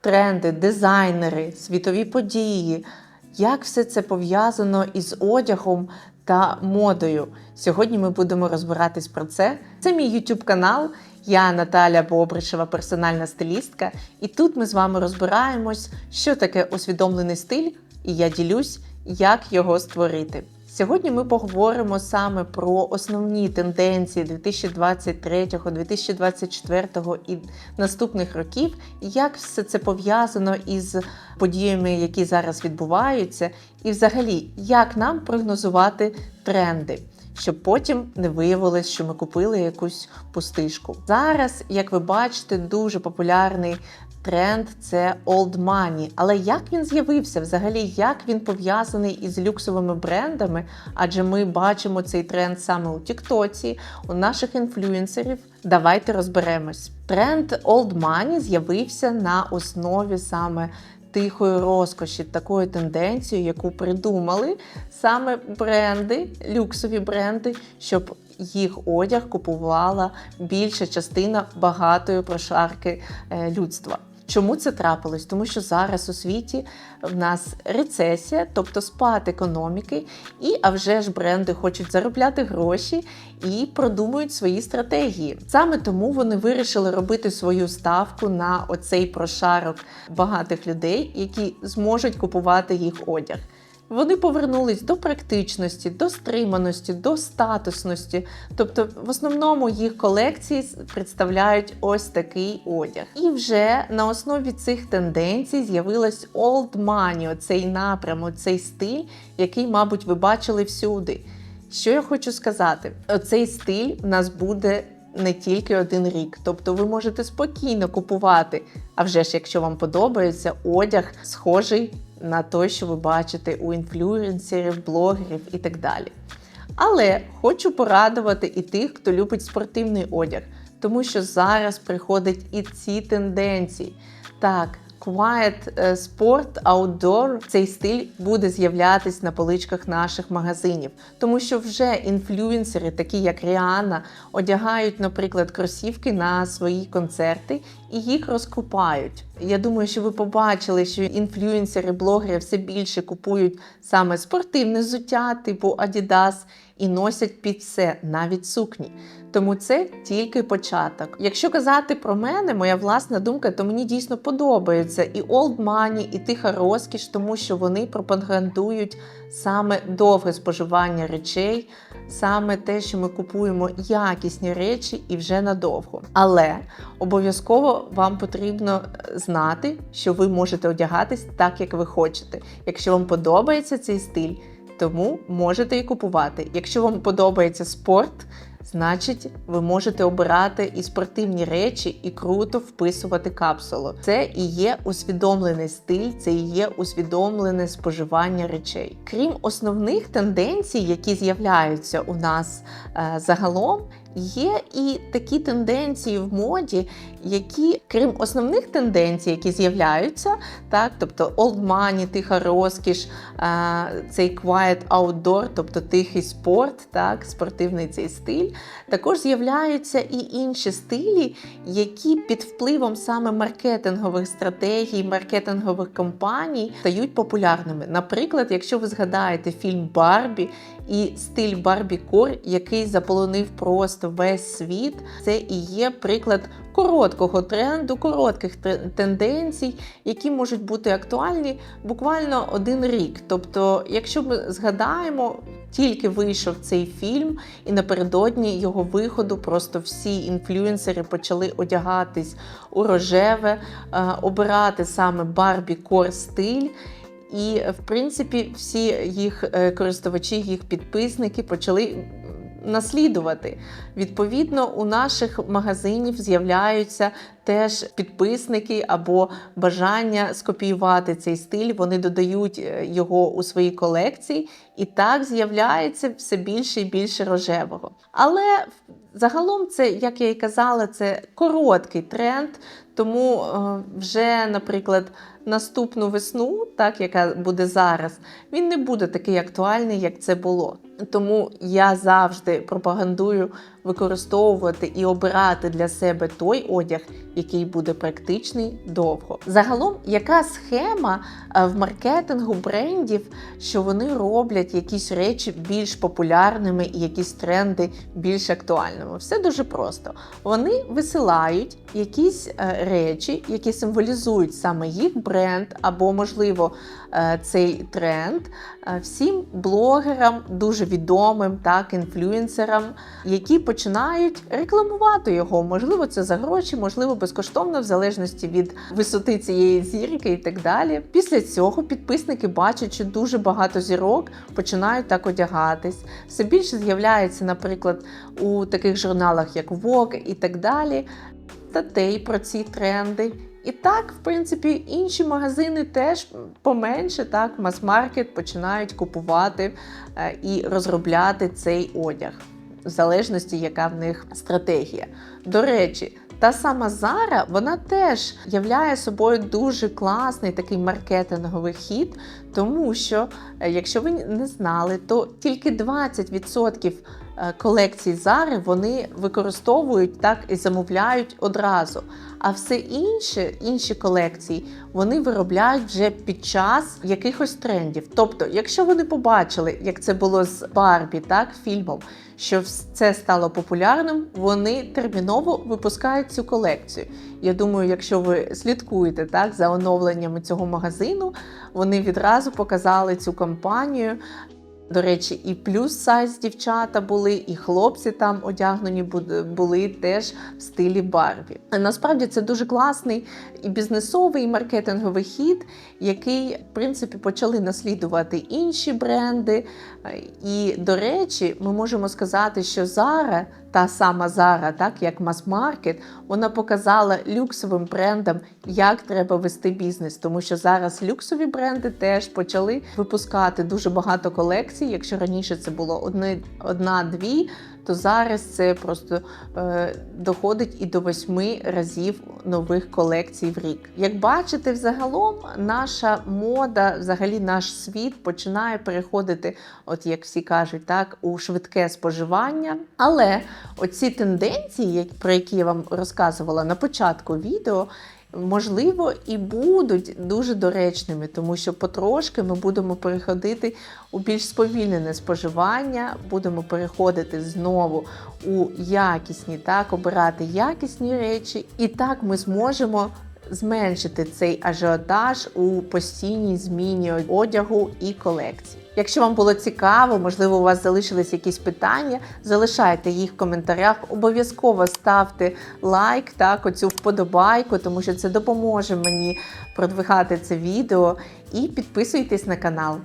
тренди, дизайнери, світові події. Як все це пов'язано із одягом та модою? Сьогодні ми будемо розбиратись про це. Це мій YouTube канал. Я Наталя Бобришева, персональна стилістка, і тут ми з вами розбираємось, що таке усвідомлений стиль, і я ділюсь, як його створити. Сьогодні ми поговоримо саме про основні тенденції 2023, 2024 і наступних років, як все це пов'язано із подіями, які зараз відбуваються, і взагалі, як нам прогнозувати тренди. Щоб потім не виявилось, що ми купили якусь пустишку. Зараз, як ви бачите, дуже популярний тренд це old money. Але як він з'явився? Взагалі, як він пов'язаний із люксовими брендами? Адже ми бачимо цей тренд саме у Тіктоці, у наших інфлюенсерів. Давайте розберемось. Тренд old money з'явився на основі саме тихої розкоші, такою тенденцією, яку придумали саме бренди, люксові бренди, щоб їх одяг купувала більша частина багатої прошарки е, людства. Чому це трапилось? Тому що зараз у світі в нас рецесія, тобто спад економіки, і а вже ж бренди хочуть заробляти гроші і продумують свої стратегії. Саме тому вони вирішили робити свою ставку на оцей прошарок багатих людей, які зможуть купувати їх одяг. Вони повернулись до практичності, до стриманості, до статусності. Тобто, в основному їх колекції представляють ось такий одяг. І вже на основі цих тенденцій з'явилась old money, оцей напрям, оцей стиль, який, мабуть, ви бачили всюди. Що я хочу сказати? Оцей стиль в нас буде. Не тільки один рік, тобто ви можете спокійно купувати. А вже ж, якщо вам подобається одяг, схожий на те, що ви бачите у інфлюенсерів, блогерів і так далі. Але хочу порадувати і тих, хто любить спортивний одяг, тому що зараз приходять і ці тенденції. Так, Quiet е, Sport Outdoor цей стиль буде з'являтись на поличках наших магазинів, тому що вже інфлюенсери, такі як Ріана, одягають, наприклад, кросівки на свої концерти і їх розкупають. Я думаю, що ви побачили, що інфлюенсери, блогери все більше купують саме спортивне взуття, типу Adidas, і носять під все, навіть сукні. Тому це тільки початок. Якщо казати про мене, моя власна думка, то мені дійсно подобається і old money, і тиха розкіш, тому що вони пропагандують саме довге споживання речей, саме те, що ми купуємо якісні речі і вже надовго. Але обов'язково вам потрібно знати, що ви можете одягатись так, як ви хочете. Якщо вам подобається цей стиль, тому можете і купувати. Якщо вам подобається спорт, значить ви можете обирати і спортивні речі, і круто вписувати капсулу. Це і є усвідомлений стиль, це і є усвідомлене споживання речей. Крім основних тенденцій, які з'являються у нас е, загалом. Є і такі тенденції в моді, які, крім основних тенденцій, які з'являються, так, тобто old money, тиха розкіш, цей quiet outdoor, тобто тихий спорт, так, спортивний цей стиль, також з'являються і інші стилі, які під впливом саме маркетингових стратегій, маркетингових компаній стають популярними. Наприклад, якщо ви згадаєте фільм Барбі і стиль Барбі Кор, який заполонив просто весь світ, це і є приклад короткого тренду, коротких тенденцій, які можуть бути актуальні буквально один рік. Тобто, якщо ми згадаємо, тільки вийшов цей фільм, і напередодні його виходу просто всі інфлюенсери почали одягатись у рожеве, е, обирати саме Барбі Кор стиль. І, в принципі, всі їх е, користувачі, їх підписники почали наслідувати. Відповідно, у наших магазинів з'являються теж підписники або бажання скопіювати цей стиль. Вони додають е, його у свої колекції, і так з'являється все більше і більше рожевого. Але загалом, це, як я і казала, це короткий тренд. Тому е, вже, наприклад, наступну весну, так яка буде зараз, він не буде такий актуальний, як це було. Тому я завжди пропагандую використовувати і обирати для себе той одяг, який буде практичний довго. Загалом, яка схема е, в маркетингу брендів, що вони роблять якісь речі більш популярними і якісь тренди більш актуальними? Все дуже просто. Вони висилають якісь е, речі, які символізують саме їх бренд, або, можливо, е, цей тренд всім блогерам, дуже відомим, так, інфлюенсерам, які починають рекламувати його. Можливо, це за гроші, можливо, безкоштовно, в залежності від висоти цієї зірки і так далі. Після цього підписники бачать, що дуже багато зірок починають так одягатись. Все більше з'являється, наприклад, у таких журналах, як Vogue і так далі, статей про ці тренди. І так, в принципі, інші магазини теж поменше, так, мас-маркет починають купувати е, і розробляти цей одяг, в залежності, яка в них стратегія. До речі, та сама Зара, вона теж являє собою дуже класний такий маркетинговий хід, тому що, е, якщо ви не знали, то тільки 20% е, колекцій Zara вони використовують так і замовляють одразу. А все інше, інші колекції, вони виробляють вже під час якихось трендів. Тобто, якщо вони побачили, як це було з Барбі, так, фільмом, що це стало популярним, вони терміново випускають цю колекцію. Я думаю, якщо ви слідкуєте так за оновленнями цього магазину, вони відразу показали цю кампанію. До речі, і плюс сайз дівчата були, і хлопці там одягнені були теж в стилі Барбі. Насправді це дуже класний і бізнесовий, і маркетинговий хід, який, в принципі, почали наслідувати інші бренди. І, до речі, ми можемо сказати, що Zara, та сама Zara, так як мас-маркет, вона показала люксовим брендам, як треба вести бізнес, тому що зараз люксові бренди теж почали випускати дуже багато колекцій. Якщо раніше це було одне одна-дві, то зараз це просто е, доходить і до восьми разів нових колекцій в рік. Як бачите, взагалом наша мода, взагалі наш світ починає переходити, от як всі кажуть, так, у швидке споживання. Але оці тенденції, про які я вам розказувала на початку відео, можливо, і будуть дуже доречними, тому що потрошки ми будемо переходити у більш сповільнене споживання, будемо переходити знову у якісні, так, обирати якісні речі, і так ми зможемо. Зменшити цей ажіотаж у постійній зміні одягу і колекції. Якщо вам було цікаво, можливо, у вас залишились якісь питання, залишайте їх в коментарях. Обов'язково ставте лайк, так, оцю вподобайку, тому що це допоможе мені продвигати це відео. І підписуйтесь на канал.